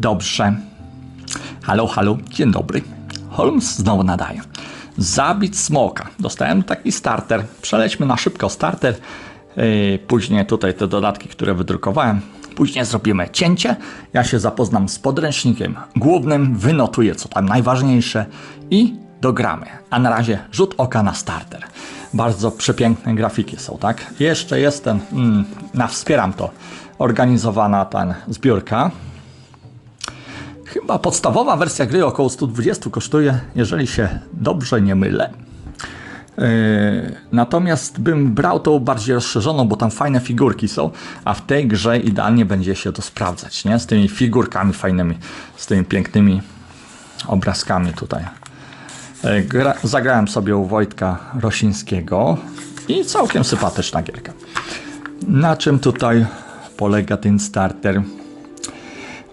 Dobrze. Halo, halo, dzień dobry. Holmes znowu nadaje. Zabić smoka. Dostałem taki starter. Przelećmy na szybko starter. Yy, Później tutaj te dodatki, które wydrukowałem. Później zrobimy cięcie. Ja się zapoznam z podręcznikiem głównym, wynotuję co tam najważniejsze i dogramy. A na razie rzut oka na starter. Bardzo przepiękne grafiki są, tak? Jeszcze jest ten, mm, na wspieram to, organizowana ta zbiórka. Chyba podstawowa wersja gry około 120 kosztuje, jeżeli się dobrze nie mylę. Yy, natomiast bym brał tą bardziej rozszerzoną, bo tam fajne figurki są, a w tej grze idealnie będzie się to sprawdzać, nie? Z tymi figurkami fajnymi, z tymi pięknymi obrazkami tutaj. Yy, Gra, zagrałem sobie u Wojtka Rosińskiego i całkiem sympatyczna gierka. Na czym tutaj polega ten starter?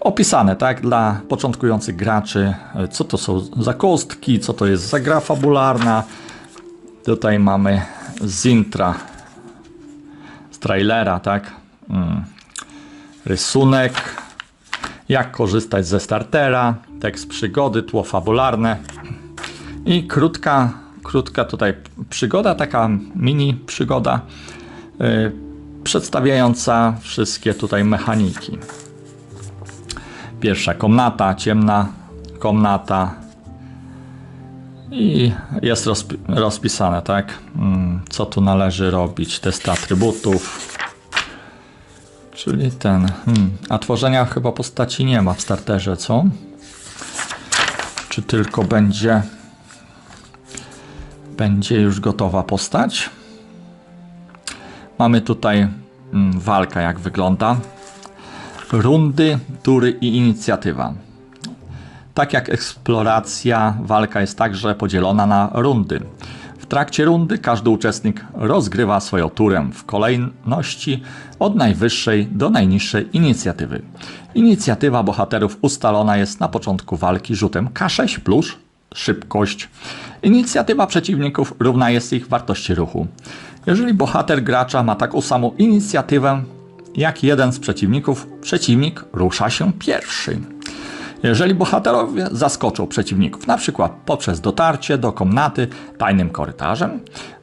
Opisane, tak, dla początkujących graczy, e, co to są za kostki, co to jest za gra fabularna. Tutaj mamy z intra, z trailera, tak, mm. rysunek, jak korzystać ze startera, tekst przygody, tło fabularne i krótka, krótka tutaj przygoda, taka mini przygoda, yy, przedstawiająca wszystkie tutaj mechaniki. Pierwsza komnata, ciemna komnata. I jest rozpi- rozpisane, tak? Mm, Co tu należy robić? Testy atrybutów. Czyli ten. Hmm. A tworzenia chyba postaci nie ma w starterze, co? Czy tylko będzie. Będzie już gotowa postać? Mamy tutaj mm, walka, jak wygląda rundy, tury i inicjatywa. Tak jak eksploracja, walka jest także podzielona na rundy. W trakcie rundy każdy uczestnik rozgrywa swoją turę w kolejności od najwyższej do najniższej inicjatywy. Inicjatywa bohaterów ustalona jest na początku walki rzutem K6 plus szybkość. Inicjatywa przeciwników równa jest ich wartości ruchu. Jeżeli bohater gracza ma taką samą inicjatywę, jak jeden z przeciwników, przeciwnik rusza się pierwszy. Jeżeli bohaterowie zaskoczą przeciwników, na przykład poprzez dotarcie do komnaty tajnym korytarzem,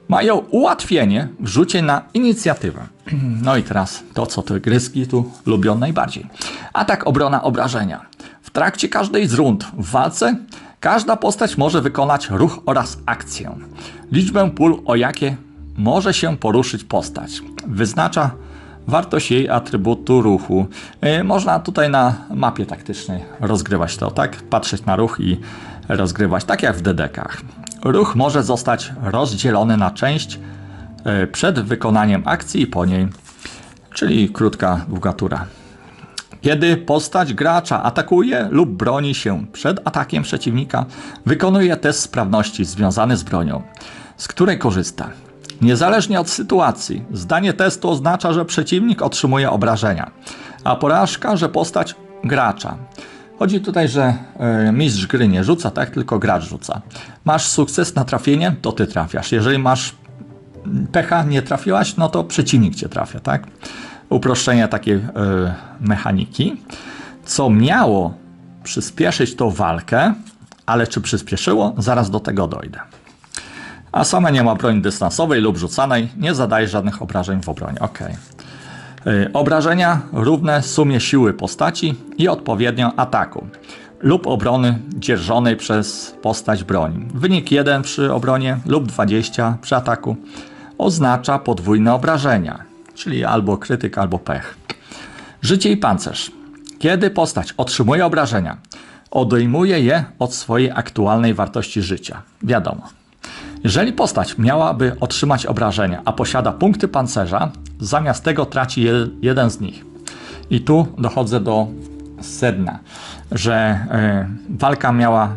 mają ułatwienie w rzucie na inicjatywę. No i teraz to, co te gryski tu lubią najbardziej. Atak, obrona, obrażenia. W trakcie każdej z rund w walce każda postać może wykonać ruch oraz akcję. Liczbę pól, o jakie może się poruszyć postać, wyznacza wartość jej atrybutu ruchu. Yy, Można tutaj na mapie taktycznej rozgrywać to, tak? Patrzeć na ruch i rozgrywać, tak jak w dedekach. Ruch może zostać rozdzielony na część yy, przed wykonaniem akcji i po niej, czyli krótka, długa tura. Kiedy postać gracza atakuje lub broni się przed atakiem przeciwnika, wykonuje test sprawności związany z bronią, z której korzysta. Niezależnie od sytuacji, zdanie testu oznacza, że przeciwnik otrzymuje obrażenia, a porażka, że postać gracza. Chodzi tutaj, że e, mistrz gry nie rzuca, tak, tylko gracz rzuca. Masz sukces na trafienie, to ty trafiasz. Jeżeli masz pecha, nie trafiłaś, no to przeciwnik cię trafia, tak? Uproszczenie takiej e, mechaniki, co miało przyspieszyć tą walkę, ale czy przyspieszyło? Zaraz do tego dojdę a sama nie ma broni dystansowej lub rzucanej, nie zadaje żadnych obrażeń w obronie. Ok. Obrażenia równe sumie siły postaci i odpowiednio ataku lub obrony dzierżonej przez postać broni. Wynik 1 przy obronie lub 20 przy ataku oznacza podwójne obrażenia, czyli albo krytyk, albo pech. Życie i pancerz. Kiedy postać otrzymuje obrażenia, odejmuje je od swojej aktualnej wartości życia. Wiadomo. Jeżeli postać miałaby otrzymać obrażenia, a posiada punkty pancerza, zamiast tego traci je, jeden z nich. I tu dochodzę do sedna, że y, walka miała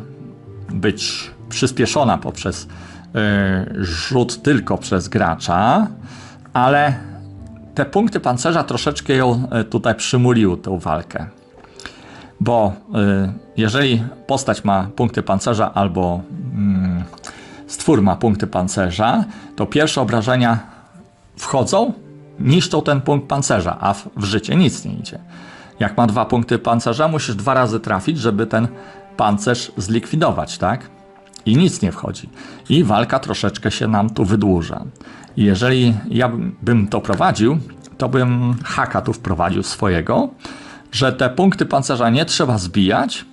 być przyspieszona poprzez y, rzut tylko przez gracza, ale te punkty pancerza troszeczkę ją y, tutaj przymuliły, tą walkę. Bo y, jeżeli postać ma punkty pancerza albo stwór ma punkty pancerza, to pierwsze obrażenia wchodzą, niszczą ten punkt pancerza, a w, w życie nic nie idzie. Jak ma dwa punkty pancerza, musisz dwa razy trafić, żeby ten pancerz zlikwidować, tak? I nic nie wchodzi. I walka troszeczkę się nam tu wydłuża. I jeżeli ja bym- to prowadził, to bym haka tu wprowadził swojego, że te punkty pancerza nie trzeba zbijać,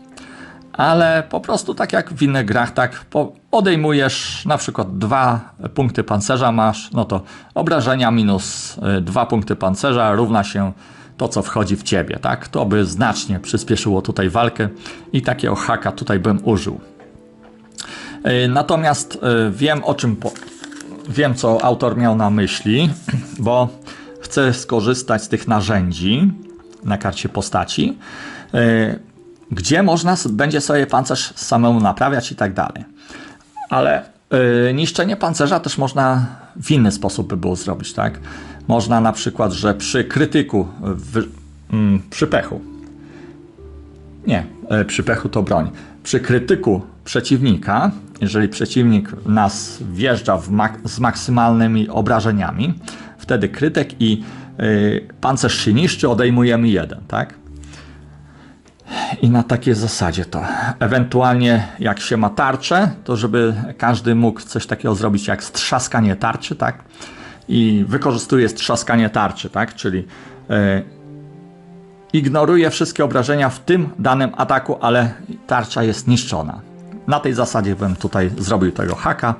ale po prostu tak jak w innych grach, tak odejmujesz na przykład dwa punkty pancerza masz, no to obrażenia minus y, dwa punkty pancerza równa się to, co wchodzi w ciebie, tak? To by znacznie przyspieszyło tutaj walkę i takiego haka tutaj bym użył. Y, Natomiast y, wiem o czym po... wiem co autor miał na myśli, bo chcę skorzystać z tych narzędzi na karcie postaci, gdzie można będzie sobie pancerz samemu naprawiać i tak dalej. Ale y, niszczenie pancerza też można w inny sposób by było zrobić, tak? Można na przykład, że przy krytyku, w, mm, przy pechu, nie, e, przy pechu to broń. Przy krytyku przeciwnika, jeżeli przeciwnik nas wjeżdża mak z maksymalnymi obrażeniami, wtedy krytyk i y, pancerz się niszczy, odejmujemy jeden, tak? I na takiej zasadzie to. Ewentualnie jak się ma tarczę, to żeby każdy mógł coś takiego zrobić jak strzaskanie tarczy, tak? I wykorzystuje strzaskanie tarczy, tak? Czyli e, ignoruje wszystkie obrażenia w tym danym ataku, ale tarcza jest niszczona. Na tej zasadzie bym tutaj zrobił tego haka,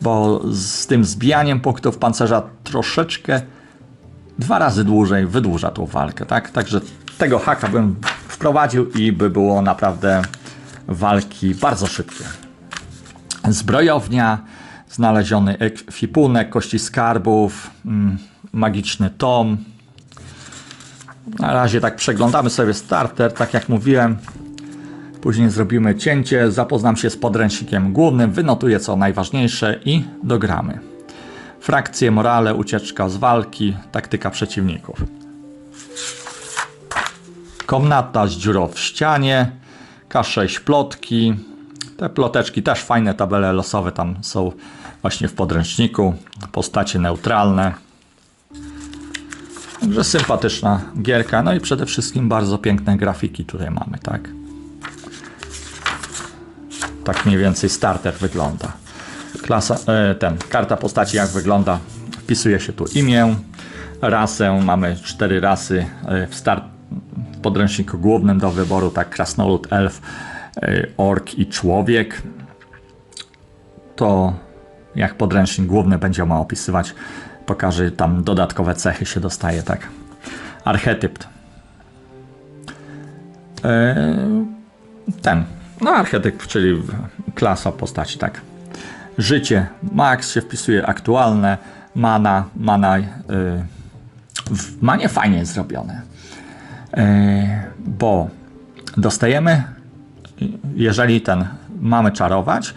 bo z tym zbijaniem punktów pancerza troszeczkę dwa razy dłużej wydłuża tą walkę, tak? Także tego haka bym wprowadził i by było naprawdę walki bardzo szybkie. Zbrojownia, znaleziony ekwipunek, kości skarbów, mm, magiczny tom. Na razie tak przeglądamy sobie starter, tak jak mówiłem. Później zrobimy cięcie, zapoznam się z podręcznikiem głównym, wynotuję co najważniejsze i dogramy. Frakcje, morale, ucieczka z walki, taktyka przeciwników. Komnata z dziurą w ścianie, K6 plotki. Te ploteczki też fajne, tabele losowe tam są właśnie w podręczniku. Postacie neutralne. Także sympatyczna gierka, no i przede wszystkim bardzo piękne grafiki tutaj mamy, tak? Tak mniej więcej starter wygląda. Klasa, e, ten, karta postaci jak wygląda. Wpisuje się tu imię, rasę. Mamy cztery rasy e, w, start, podręczniku głównym do wyboru, tak krasnolud, elf, e, ork i człowiek. To jak podręcznik główny będzie ma opisywać, pokaże tam dodatkowe cechy się dostaje, tak. Archetyp. E, ten, no archetyp, czyli klasa postaci, tak. Życie, max się wpisuje aktualne, mana, mana y, w manie fajnie jest zrobione, bo dostajemy, jeżeli ten mamy czarować,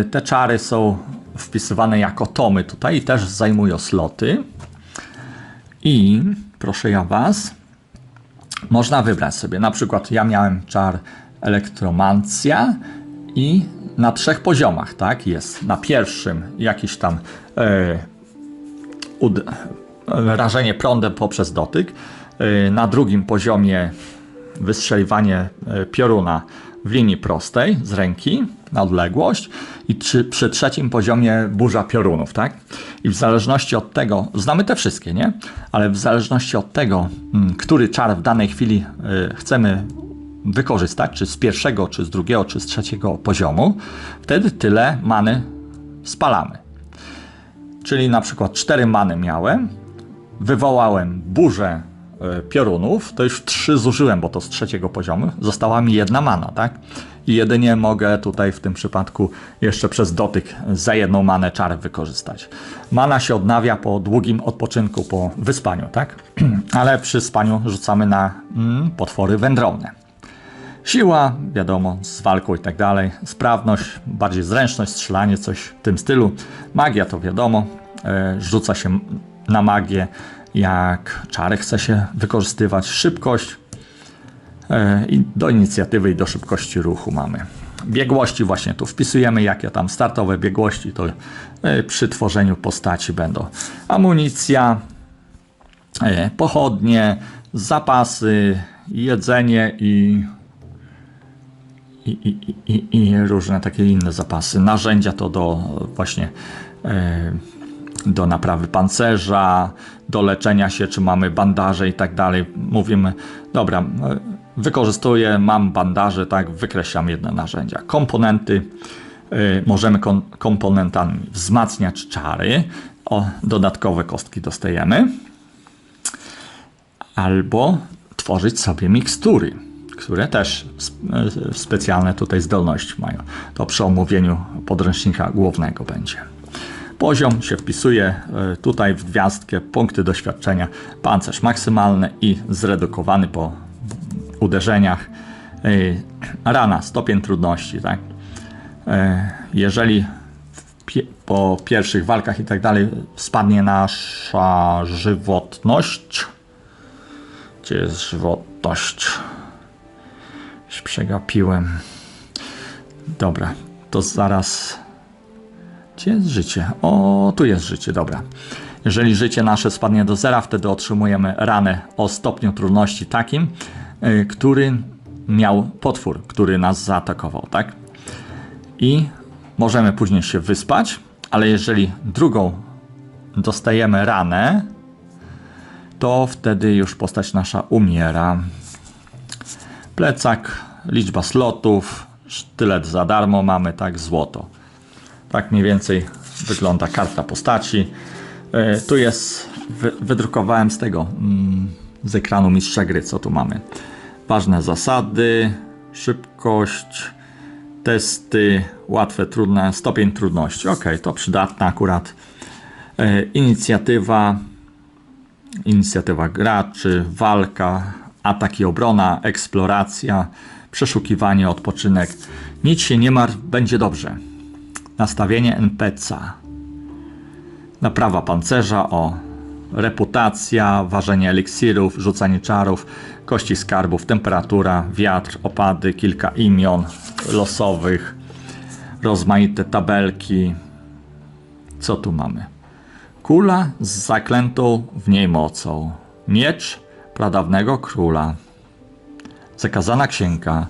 y, te czary są wpisywane jako tomy tutaj i też zajmują sloty i proszę ja was, można wybrać sobie. Na przykład ja miałem czar elektromancja i na trzech poziomach, tak? Jest na pierwszym jakiś tam e, ud, rażenie prądem poprzez dotyk, e, na drugim poziomie wystrzeliwanie e, pioruna w linii prostej z ręki na odległość i przy, przy trzecim poziomie burza piorunów, tak? I w zależności od tego, znamy te wszystkie, nie? Ale w zależności od tego, mm, który czar w danej chwili y, chcemy wykorzystać, czy z pierwszego, czy z drugiego, czy z trzeciego poziomu, wtedy tyle many spalamy. Czyli na przykład 4 many miałem, wywołałem burzę piorunów, to już 3 zużyłem, bo to z trzeciego poziomu, została mi jedna mana, tak? I jedynie mogę tutaj w tym przypadku jeszcze przez dotyk za jedną manę czar wykorzystać. Mana się odnawia po długim odpoczynku, po wyspaniu, tak? Ale przy spaniu rzucamy na mm, potwory wędrowne. Siła, wiadomo, z walką i tak dalej. Sprawność, bardziej zręczność, strzelanie, coś w tym stylu. Magia to wiadomo, e, rzuca się na magię, jak czary chce się wykorzystywać. Szybkość e, i do inicjatywy i do szybkości ruchu mamy. Biegłości właśnie tu wpisujemy, jakie tam startowe biegłości to e, przy tworzeniu postaci będą. Amunicja, e, pochodnie, zapasy, jedzenie i, i, i, i, i różne takie inne zapasy. Narzędzia to do właśnie do naprawy pancerza, do leczenia się, czy mamy bandaże i tak dalej. Mówimy, dobra, e, wykorzystuję, mam bandaże, tak, wykreślam jedne narzędzia. Komponenty, e, możemy komponentami wzmacniać czary, o, dodatkowe kostki dostajemy, albo tworzyć sobie mikstury, które też e, specjalne tutaj zdolności mają. To przy omówieniu podręcznika głównego będzie. Poziom się wpisuje e, tutaj w gwiazdkę, punkty doświadczenia, pancerz maksymalny i zredukowany po uderzeniach. E, Rana, stopień trudności, tak? E, Jeżeli po pierwszych walkach i tak dalej spadnie nasza żywotność, gdzie jest żywotność? Już przegapiłem. Dobra, to zaraz. Gdzie jest życie? O, tu jest życie, dobra. Jeżeli życie nasze spadnie do zera, wtedy otrzymujemy ranę o stopniu trudności takim, y, który miał potwór, który nas zaatakował, tak? I możemy później się wyspać, ale jeżeli drugą dostajemy ranę, to wtedy już postać nasza umiera. Plecak, liczba slotów, sztylet za darmo mamy, tak, złoto. Tak mniej więcej wygląda karta postaci. E, Tu jest, wy, wydrukowałem z tego, mm, z ekranu mistrza gry, co tu mamy. Ważne zasady, szybkość, testy, łatwe, trudne, stopień trudności. Ok, to przydatne akurat. E, Inicjatywa, inicjatywa graczy, walka, atak i obrona, eksploracja, przeszukiwanie, odpoczynek. Nic się nie martw, będzie dobrze. Nastawienie NPC. Naprawa pancerza, o. Reputacja, ważenie eliksirów, rzucanie czarów, kości skarbów, temperatura, wiatr, opady, kilka imion losowych, rozmaite tabelki. Co tu mamy? Kula z zaklętą w niej mocą. Miecz pradawnego króla. Zakazana księga.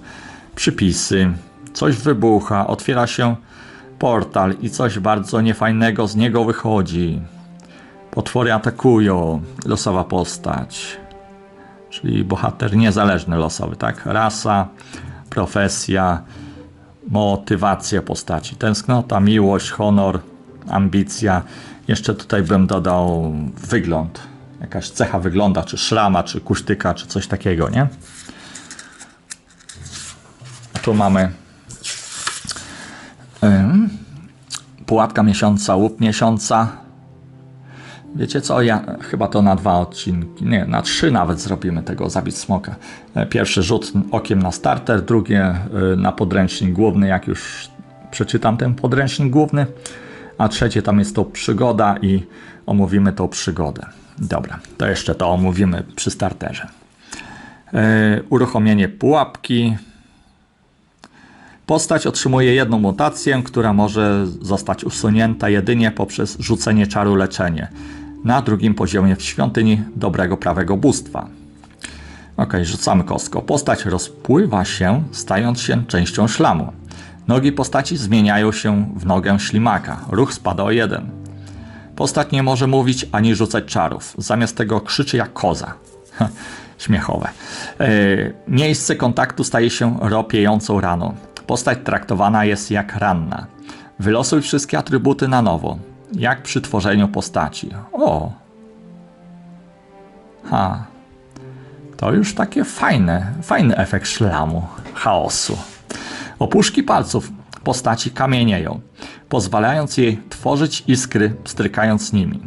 Przypisy. Coś wybucha, otwiera się portal i coś bardzo niefajnego z niego wychodzi. Potwory atakują. Losowa postać. Czyli bohater niezależny losowy, tak? Rasa, profesja, motywacja postaci. Tęsknota, miłość, honor, ambicja. Jeszcze tutaj bym dodał wygląd. Jakaś cecha wygląda, czy szrama, czy kusztyka, czy coś takiego, nie? A tu mamy pułapka miesiąca, łup miesiąca. Wiecie co, ja chyba to na dwa odcinki, nie, na trzy nawet zrobimy tego, zabić smoka. E, Pierwszy rzut okiem na starter, drugie y, na podręcznik główny, jak już przeczytam ten podręcznik główny, a trzecie tam jest to przygoda i omówimy tą przygodę. Dobra, to jeszcze to omówimy przy starterze. E, Uruchomienie pułapki, Postać otrzymuje jedną mutację, która może zostać usunięta jedynie poprzez rzucenie czaru leczenie na drugim poziomie w świątyni dobrego prawego bóstwa. Ok, rzucamy kostką. Postać rozpływa się, stając się częścią szlamu. Nogi postaci zmieniają się w nogę ślimaka. Ruch spada o jeden. Postać nie może mówić ani rzucać czarów. Zamiast tego krzyczy jak koza. Śmiechowe. E, miejsce kontaktu staje się ropiejącą raną. Postać traktowana jest jak ranna. Wylosuj wszystkie atrybuty na nowo, jak przy tworzeniu postaci. O! Ha. To już takie fajne, fajny efekt szlamu, chaosu. Opuszki palców postaci kamienieją, pozwalając jej tworzyć iskry, strykając nimi.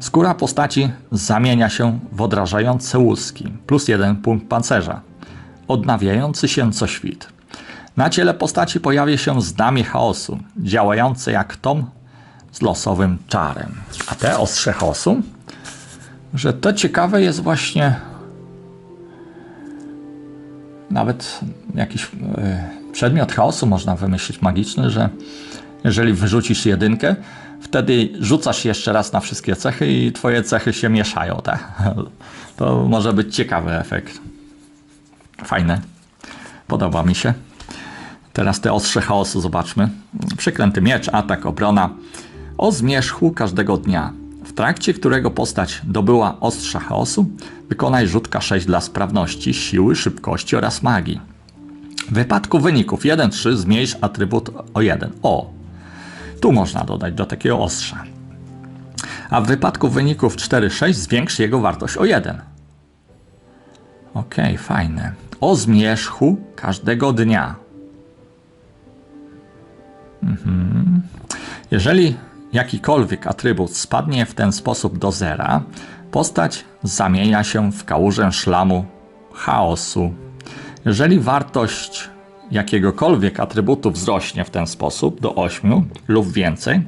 Skóra postaci zamienia się w odrażające łuski, plus jeden punkt pancerza, odnawiający się co świt. Na ciele postaci pojawia się znamie chaosu, działające jak tom z losowym czarem. A te ostrze chaosu, że to ciekawe jest właśnie nawet jakiś e, przedmiot chaosu można wymyślić magiczny, że jeżeli wyrzucisz jedynkę, wtedy rzucasz jeszcze raz na wszystkie cechy i twoje cechy się mieszają, tak? To może być ciekawy efekt. Fajne. Podoba mi się. Teraz te ostrze chaosu zobaczmy. Przyklęty miecz, atak, obrona. O zmierzchu każdego dnia, w trakcie którego postać dobyła ostrza chaosu, wykonaj rzut K6 dla sprawności, siły, szybkości oraz magii. W wypadku wyników 1-3 zmniejsz atrybut o 1. O, tu można dodać do takiego ostrza. A w wypadku wyników 4-6 zwiększ jego wartość o 1. Okej, fajne. O zmierzchu każdego dnia. Mhm. Jeżeli jakikolwiek atrybut spadnie w ten sposób do zera, postać zamienia się w kałużę szlamu chaosu. Jeżeli wartość jakiegokolwiek atrybutu wzrośnie w ten sposób do 8 lub więcej,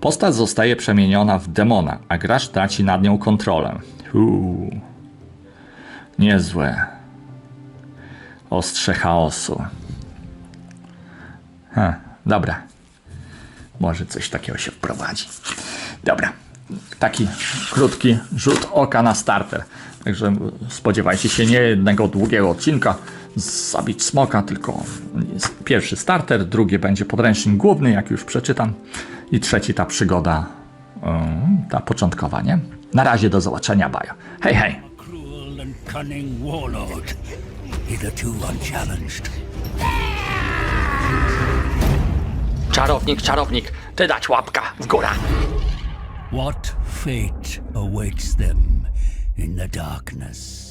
postać zostaje przemieniona w demona, a gracz traci nad nią kontrolę. Uuu. Niezłe. Ostrze chaosu. Hm, dobra. Może coś takiego się wprowadzi. Dobra. Taki krótki rzut oka na starter. Także spodziewajcie się nie jednego długiego odcinka zabić smoka, tylko pierwszy starter, drugi będzie podręcznik główny, jak już przeczytam, i trzeci ta przygoda, ta początkowa, nie? Na razie do zobaczenia, bajo. Hej, hej! Czarownik, czarownik, ty dać łapka w górę! What fate awaits them in the darkness?